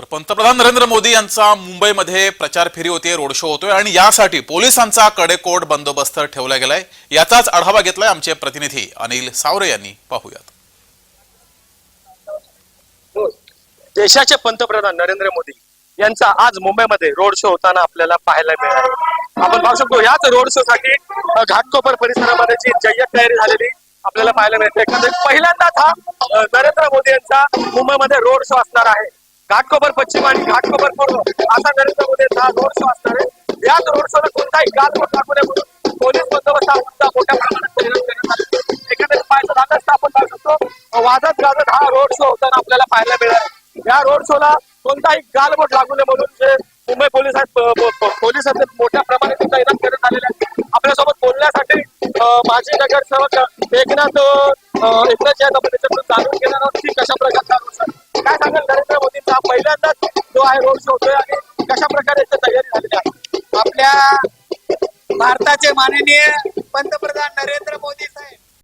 तर पंतप्रधान नरेंद्र मोदी यांचा मुंबईमध्ये प्रचार फेरी होते रोड शो होतोय आणि यासाठी पोलिसांचा कडेकोट बंदोबस्त ठेवला गेलाय. याचाच आढावा घेतलाय आमचे प्रतिनिधी अनिल सावरे यांनी. पाहूयात. देशाचे पंतप्रधान नरेंद्र मोदी यांचा आज मुंबईमध्ये रोड शो होताना आपल्याला पाहायला मिळाला आपण पाहू शकतो याच रोड शो साठी घाटकोपर परिसरामध्ये जी जय्यत तयारी झालेली आपल्याला पाहायला मिळते. पहिल्यांदाच हा नरेंद्र मोदी यांचा मुंबईमध्ये रोड शो असणार आहे. घाटकोपर पश्चिम आणि घाटकोपर पूर्व. असा नरेंद्र मोदी हा रोड शो असणार आहे. याच रोड शोला कोणताही गालबोट लागू नये म्हणून पोलीस बंदोबस्त हा मुद्दा मोठ्या प्रमाणात परिणाम करण्यात आला. एखाद्या पाहायचं झालं स्थापन आपण पाहू शकतो वाजत गाजत हा रोड शो होताना आपल्याला पाहायला मिळाला. या रोड शोला कोणताही गालबोट लागू नये म्हणून जे मुंबई पोलीस आहेत पोलीस आहेत मोठ्या प्रमाणात तैनात करण्यात आलेले आहेत. आपल्यासोबत बोलण्यासाठी माजी नगरसेवक एकनाथ एकनाथ आहेत आपण त्याच्यातून जाणून रोड शो होतोय आणि कशा प्रकारे तयारी झालेली आहे? आपल्या भारताचे माननीय पंतप्रधान नरेंद्र मोदी साहेब.